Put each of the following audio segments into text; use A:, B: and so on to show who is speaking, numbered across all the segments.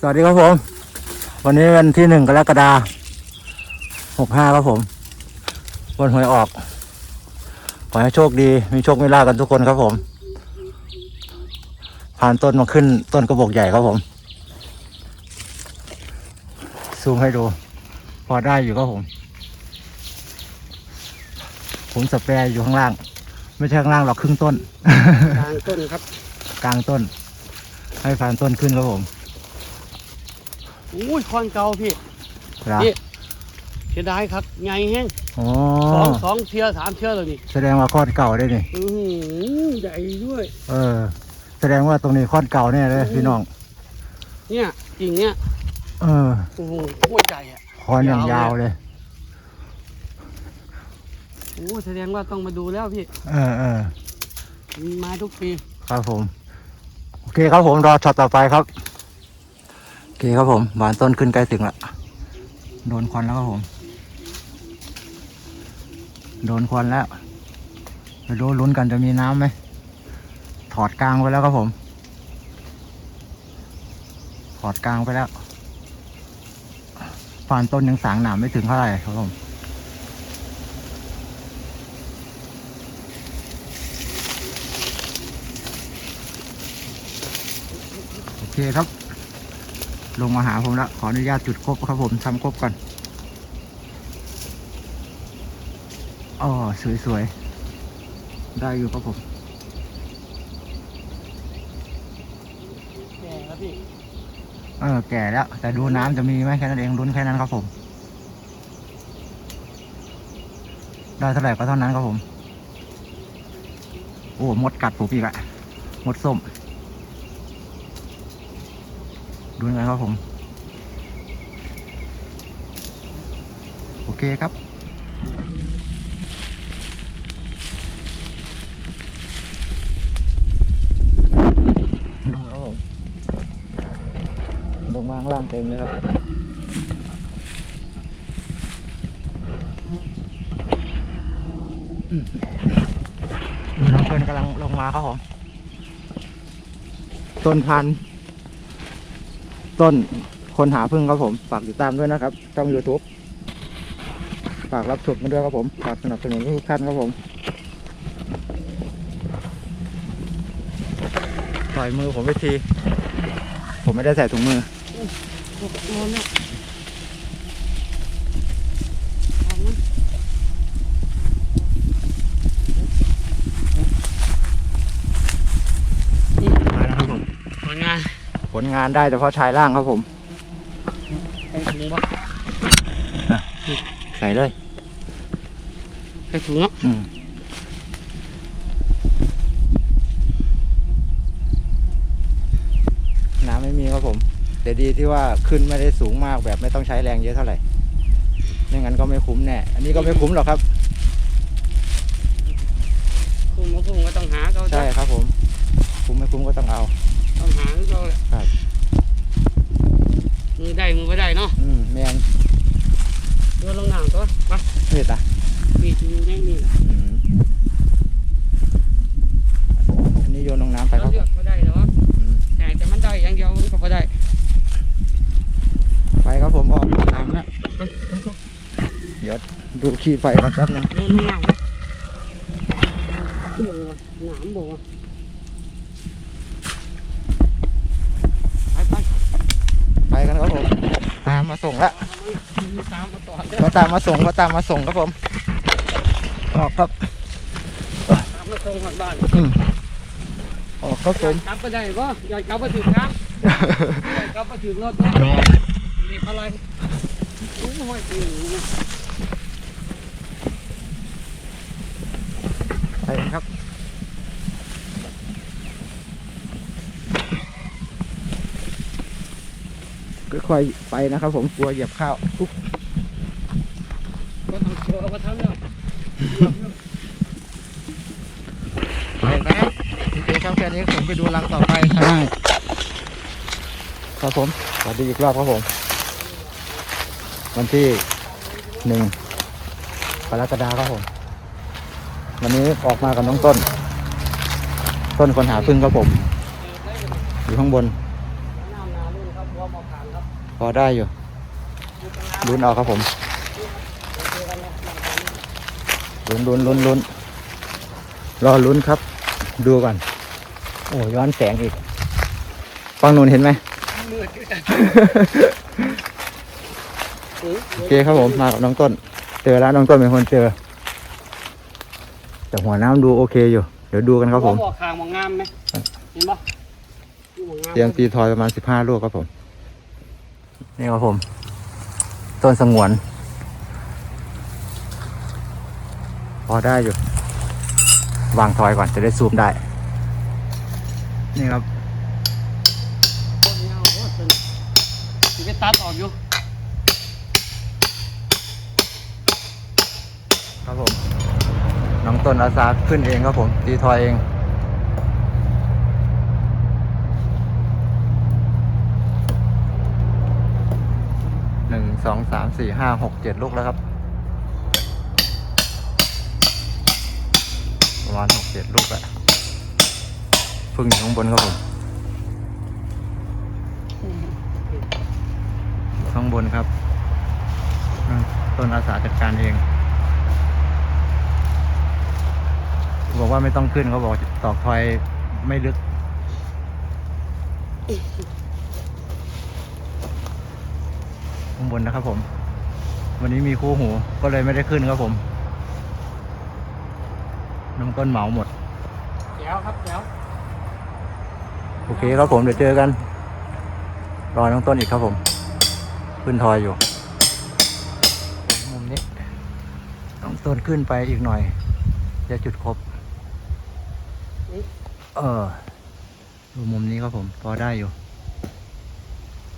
A: สวัสดีครับผม วันนี้วันที่หนึ่งกรกฎาหกห้าครับผม วันหวยออก ขอให้โชคดี มีโชคมีลาภกันทุกคนครับผม ผ่านต้นมาขึ้นต้นกระบอกใหญ่ครับผม ซูมให้ดู พอได้อยู่ครับผม ผมสเปรย์อยู่ข้างล่าง ไม่ใช่ข้างล่างหรอกครึ่งต้น
B: กลางต้นครับ
A: กลางต้น ให้ผ่านต้นขึ้นครับผม
B: อุ้ยคอนเก่าพี่
A: ครับ
B: นี่ เสียดายครับไงแห้ง
A: อ๋อ
B: สองสองเชือสามเชือเลยนี่
A: แสดงว่าคอนเก่าได้นี่
B: อือหือใหญ่ด้วย
A: เออ แสดงว่าตรงนี้คอนเก่าแน่เลยพี่น้อง
B: เนี่ยกิ่งเนี่ย
A: เออ
B: โอ้โหโคตรใหญ่อะ
A: คอนอย่างยาวเลย
B: โอ้แสดงว่าต้องมาดูแล้วพี่
A: เออเออ
B: มีไม้ทุกปี
A: ครับผม โอเคครับผมรอช็อตต่อไปครับโอเคครับผมบานต้นขึ้นใกล้ถึงละโดนควันแล้วครับผม โดนควันแล้วไปดูลุ้นกันจะมีน้ำไหมถอดกลางไปแล้วครับผม ถอดกลางไปแล้วฟานต้นยังสางหนามไม่ถึงเท่าไหร่ครับผมโอเคครับ ลงมาหาผมแล้ว ขออนุญาตจุดครบครับผมทำครบก่อนอ๋อสวยๆ ได้อยู่ครับผม
B: แก่แล้วพี่
A: เออแก่แล้ว แต่ดูน้ำจะมีไหมแค่นั้นเองลุ้นแค่นั้นครับผม ได้เท่าไหร่ก็เท่านั้นครับผม โอ้ มดกัดผมอีกอะมดส้ม ดูยังไงครับผม โอเคครับลงครับผมลงมาข้างล่างเต็มเลยครับน้องเฟิร์นกำลังลงมาครับผมต้นพันธุ์ ต้นคนหาพึ่งครับผม ฝากติดตามด้วยนะครับช่อง YouTube ฝากรับชมกันด้วยครับผม ฝากสนับสนุนทุกท่านครับผมต่อยมือผมไปที ผมไม่ได้ใส่ถุงมือ
B: โอ้โหนอนเนี่ยเอานะนี่
A: มาแล้วครับผม
B: ผลงาน
A: ผ ลงานได้เฉพาะชายล่างครับผม
B: ใส่ถุงปะ
A: ใส่เลย
B: ใส่ถุงเนาะ
A: อืมน้ำไม่มีครับผมแต่ดีที่ว่าขึ้นไม่ได้สูงมากแบบไม่ต้องใช้แรงเยอะเท่าไหร่ไม่งั้นก็ไม่คุ้มแน่ อันนี้ก็ไม่คุ้มหรอกครับ
B: คุ้มก็คุ้มก็ต้องหาเขา
A: ใช่ครับผม คุ้มไม่คุ้มก็ต้องเอา
B: ต้องหาเขาแหละ
A: ครับ
B: มือได้มือไม่ได้เนาะ
A: อืมแมน
B: โยนลงน้ำตัวไป
A: เห็ดอะ
B: มีอยู่ในนี่แหละ
A: อืมอันนี้โยนลงน้ำไปค
B: เรา
A: รับ
B: เลือกก็ได้เหรอ
A: อืม
B: แต่แต่มันได้อย่างเดียวมันก็บ่ได้
A: ไปครับผมออกตามแล้วเดี๋ยวดูขี้ไฟก่อนแป๊บนึง
B: โยนลงน้ำโอ้โหหนามบ่ไปไป
A: ไปกันครับผม ตามมาส่งละ
B: มีตามมา ต่อเด้อ
A: เขาตามมาส่งเขาตามมาส่งครับผมออกครับ
B: ตามมาส่งหอดบ้าน
A: อืมออกครับผม
B: กลับก็ได้บ่อยากกลับมาถึงครับอยากกลับมาถึงรถเนาะรีบอะไรโอ้ยตีหนูนะ
A: ไปกันครับค่อยๆไปนะครับผมกลัวเหยียบข้าวปุ๊บ
B: ก็ต้องเชื่อว่าทำแล้ว
A: ไปครับโอเคครับแค่นี้ผม ไปดูรังต่อไปครับครับผมสวัสดีอีกรอบครับผม วันที่หนึ่งกรกฎาคมครับผม วันนี้ออกมากับน้องต้น ต้นคนหาพึ่งครับผม อยู่ข้างบน
B: พอมอมอผ่านครับ
A: พอได้อยู่ลุ้นเอาครับผมลุ้นลุ้นลุ้นลุ้นรอลุ้นครับ ดูก่อน โอ้ย้อนแสงอีกฟังนูนเห็นไหม
B: มืดด้วยกัน
A: โอเคครับผมมากับน้องต้น เจอแล้วน้องต้นเป็นคนเจอ แต่หัวน้ำดูโอเคอยู่ เดี๋ยวดูกันครับผม
B: บอกคางมองงามไหมเห็นปะนี่มองงาม
A: เตรียมตีทอยประมาณสิบห้าลูกครับผม นี่ครับผม ต้นสงวน พอได้อยู่ วางทอยก่อนจะได้ซูมได้ นี่ครับ
B: โอ้ยเอาโอ้ยเป็นสิไปตัดออกอยู่
A: ครับผม น้องต้นอาสาขึ้นเองครับผม ตีทอยเองหนึ่งสองสามสี่ห้าหกเจ็ดลูกแล้วครับประมาณหกเจ็ดลูกอะ พึ่งอยู่ข้างบนครับผม ข้างบนครับต้นอาสาจัดการเองบอกว่าไม่ต้องขึ้นเขาบอกตอกทอยไม่ลึก ข้างบนนะครับผม วันนี้มีคู่หูก็เลยไม่ได้ขึ้นครับผม น้องต้นเหมาหมด
B: แจ๋วครับแจ๋ว
A: โอเคครับผมเดี๋ยวเจอกัน รอน้องต้นอีกครับผม ขึ้นทอยอยู่ มุมนี้น้องต้นขึ้นไปอีกหน่อย จะจุดครบเออ ดูมุมนี้ครับผม พอได้อยู่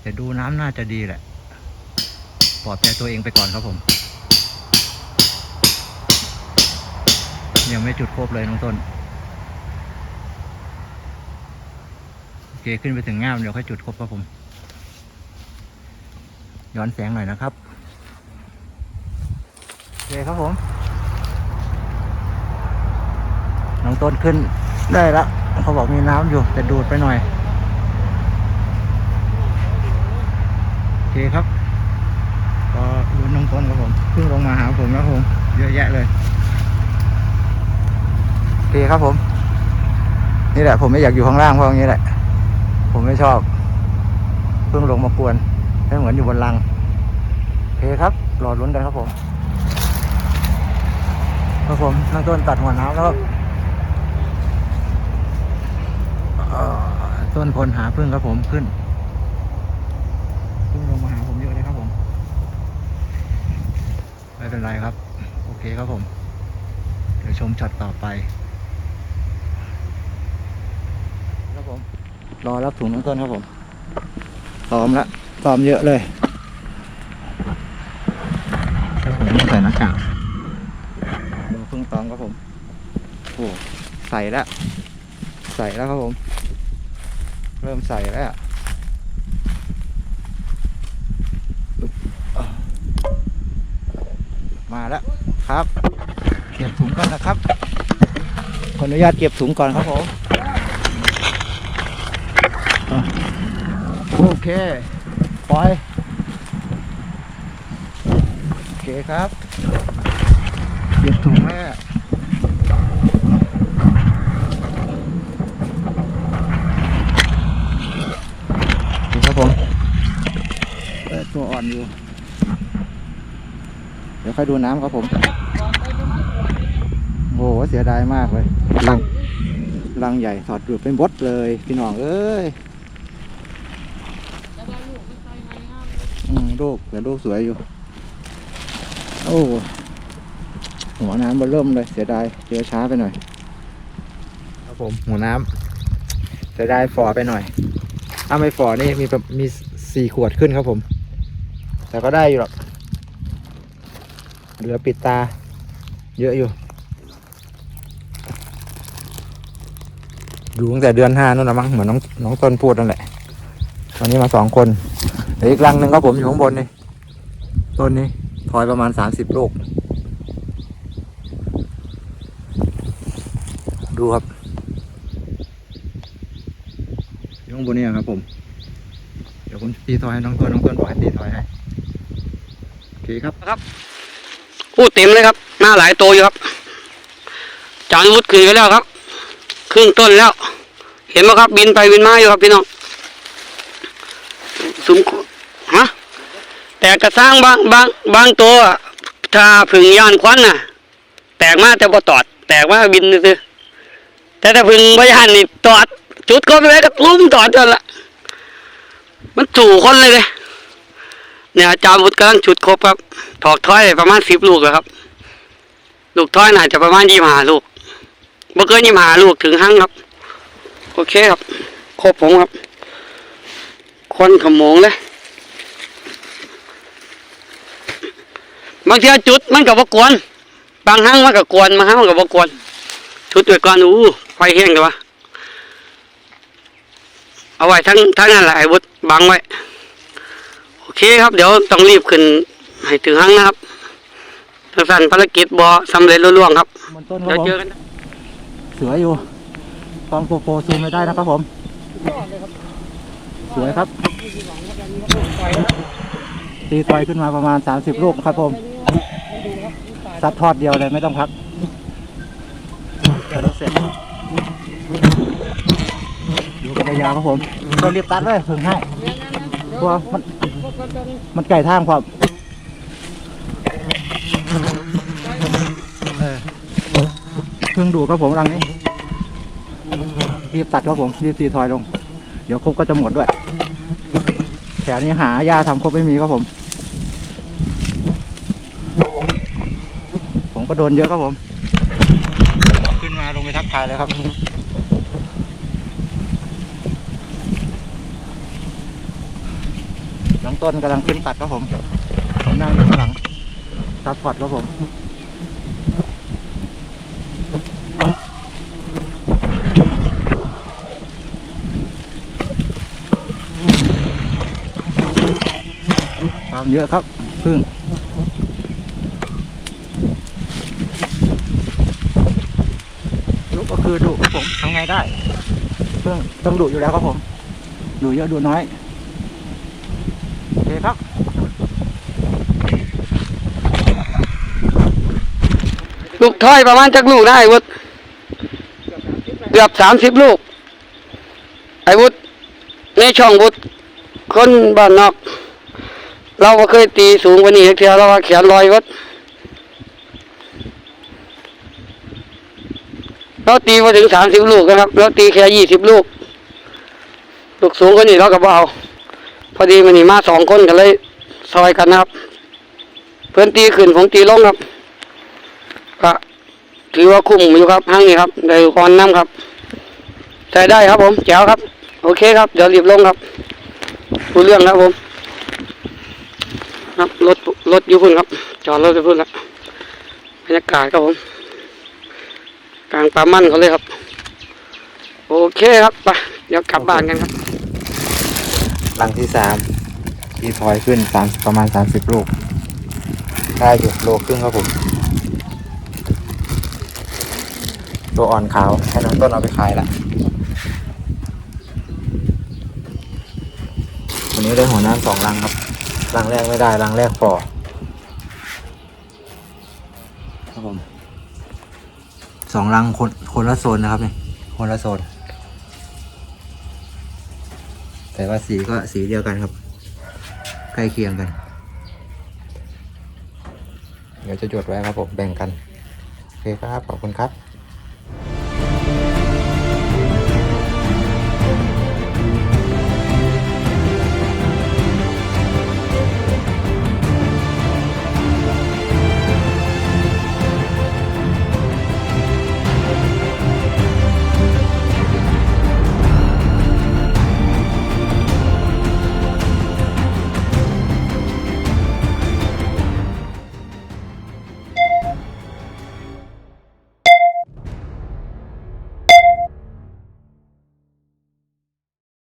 A: แต่ดูน้ำน่าจะดีแหละ ปลอบใจตัวเองไปก่อนครับผม ยังไม่จุดครบเลยน้องต้น โอ เคขึ้นไปถึงง่ามเดี๋ยวค่อยจุดครบครับผม ย้อนแสงหน่อยนะครับ โอเคครับผม น้องต้นขึ้นได้ละเขาบอกมีน้ำอยู่ แต่ดูดไปหน่อย โอเคครับ ก็ลุ้นน้องต้นครับผมเพิ่งลงมาหาผมแล้วผมเยอะแยะเลยโอเคครับผม นี่แหละผมไม่อยากอยู่ข้างล่างเพราะอย่างนี้แหละ ผมไม่ชอบ เพิ่งลงมากวนให้เหมือนอยู่บนลังเคครับรอลุ้นกันครับผมครับผมน้องต้นตัดหัวน้ำแล้วเอ่อต้นพลหาพึ่งครับผมขึ้นพึ่งลงมาหาผมเยอะเลยครับผม ไม่เป็นไรครับ โอเคครับผม เดี๋ยวชมช็อตต่อไป ครับผม รอรับถุงน้องต้นครับผมซ้อมละซ้อมเยอะเลยครับผมต้องใส่หน้ากากดูพึ่งตองครับผมโอ้ใส่แล้วใส่แล้วครับผม เริ่มใส่แล้วอะอึ๊บอะมาแล้วครับ เก็บถุงก่อนนะครับ ขออนุญาตเก็บถุงก่อนครับผมอะโอ เคปล่อย โอเคครับเก็บถุงแม่ดูครับผมตัวอ่อนอยู่ เดี๋ยวค่อยดูน้ำครับผมโอ้โหเสียดายมากเลย ลัง ลังใหญ่ถอดดูดเป็นบดเลย พี่น้องเอ้ย
B: จะได้ลูกไม่ใส่ไม้งาม
A: อืม ลูกแต่ลูกสวยอยู่ โอ้หัวน้ำมันเริ่มเลย เสียดายเจอช้าไปหน่อย ครับผมหัวน้ำเสียดายฝ่อไปหน่อย ถ้าไม่ฝ่อนี่มีมีสี่ขวดขึ้นครับผม แต่ก็ได้อยู่หรอกเหลือปิดตา เยอะอยู่ดูตั้งแต่เดือนห้านู่นนะมั้งเหมือนน้องน้องต้นพูดนั่นแหละตอนนี้มาสองคน เหลืออีกรังหนึ่งครับผมอยู่ข้างบนนี่ต้นนี้ถอยประมาณสามสิบลูก ดูครับอยู่ข้างบนนี่ครับผม เดี๋ยวผมตีทอยให้น้องต้นน้องต้นบอกให้ตีทอยให้โอเคครับ
B: อู้เต็มเลยครับ หน้าหลายตัวอยู่ครับจานวุฒขึ้นไปแล้วครับขึ้นต้นแล้ว เห็นไหมครับ บินไปบินมาอยู่ครับพี่น้องสุม แต่กระสร้างบางบางบางตัวถ้าผึ่งยานควันน่ะ แตกมาแต่บ่ตอด แตกมาบินซื่อแต่ถ้าผึ่งบ่ยานนี่ตอด จุดก็ไปเลยก็ลุ้มตอดจนละมันจู่คนเลยเลยเนี่ยอาจารย์วุฒิกำลังจุดครบครับถอกถ้อยประมาณสิบลูกครับ ลูกถ้อยน่าจะประมาณยี่ห้าลูกบ่เกินยี่ห้าลูกถึงหั่งครับ โอเคครับ ครบผมครับ คนขโมงเลย บางทีจุดมันกับว่กวน บางหั่งมันกับกวนบางหั่งมันกับว่กวนชุดไว้ก่อนอู้ไฟแห้งเลยวะเอาไว้ทั้งทั้งนั้นแหละไอ้วุฒิบังไว้โอเคครับ เดี๋ยวต้องรีบขึ้นให้ถึงห้างนะครับทางสั้นภารกิจบอสำเร็จรุ่ล่วงครับ
A: บนต้นครั
B: เดี๋
A: บ
B: ยว
A: ผม
B: เจอกัน
A: สวยอยู่กล้องโปรโปรซูมไม่ได้นะครับผม สวยครับตีทอยขึ้นมาประมาณ 30 ลูกครับผม ซัดทอดเดียวเลยไม่ต้องพักเดี๋ยวเราเสร็จดูกันยาวครับผมก็รีบตัดเลยเพิ่งให้เพราะว่ามันมันไก่ทางครับเพิ่งดูครับผมรังนี้รีบตัดครับผมรีบตีทอยลง เดี๋ยวครบก็จะหมดด้วยแถวนี้หายาทำครบไม่มีครับผม ผม ก็โดนเยอะครับผม ขึ้นมาลงไปทักทายเลยครับน้องต้นกำลังขึ้นตัดครับผมผมนั่งอยู่ข้างหลังซัพพอร์ตครับผมตามเยอะครับพึ่งดุก็ คือดุครับผมทำไงได้พึ่งต้องดุอยู่แล้วครับผมดุเยอะดุน้อยโอเคครับ
B: ลูกถ้อยประมาณจักลูกนะไอ้วุฒเกือบสามสิบลูก ไอ้วุฒในช่องวุฒคนบ้านนอก เราก็เคยตีสูงกว่านี้เทียเราว่าแขนลอยวุฒ เราตีมาถึงสามสิบลูกนะครับเราตีแค่ยี่สิบลูก ลูกสูงกว่านี้เราก็บ่เอาพอดีมันนี่มาสองคนกันเลยซอยกันนะครับ เพื่อนตีขึ้นผมตีลงครับก็ถือว่าคุ้มอยู่ครับห้างนี้ครับได้คอนน้ำครับใช้ได้ครับผมแจ๋วครับ โอเคครับ เดี๋ยวรีบลงครับรู้เรื่องครับผมครับรถรถอยู่พุ่นครับ จอดรถอยู่พุ่นแล้วบรรยากาศครับผม กลางป่ามันเขาเลยครับ โอเคครับไปเดี๋ยวกลับบ้านกันครับ
A: ลังที่สามที่ทอยขึ้นสามประมาณสามสิบลูกได้อยู่โลครึ่งครับผม ตัวอ่อนขาวให้น้องต้นเอาไปขายละวันนี้ได้หัวน้ำสองรังครับรังแรกไม่ได้รังแรกพอครับผม สองรังคนคนละโซนนะครับนี่คนละโซน แต่ว่าสีก็สีเดียวกันครับ ใกล้เคียงกัน เดี๋ยวจะจดไว้ครับผมแบ่งกัน โอเคครับ ขอบคุณครับ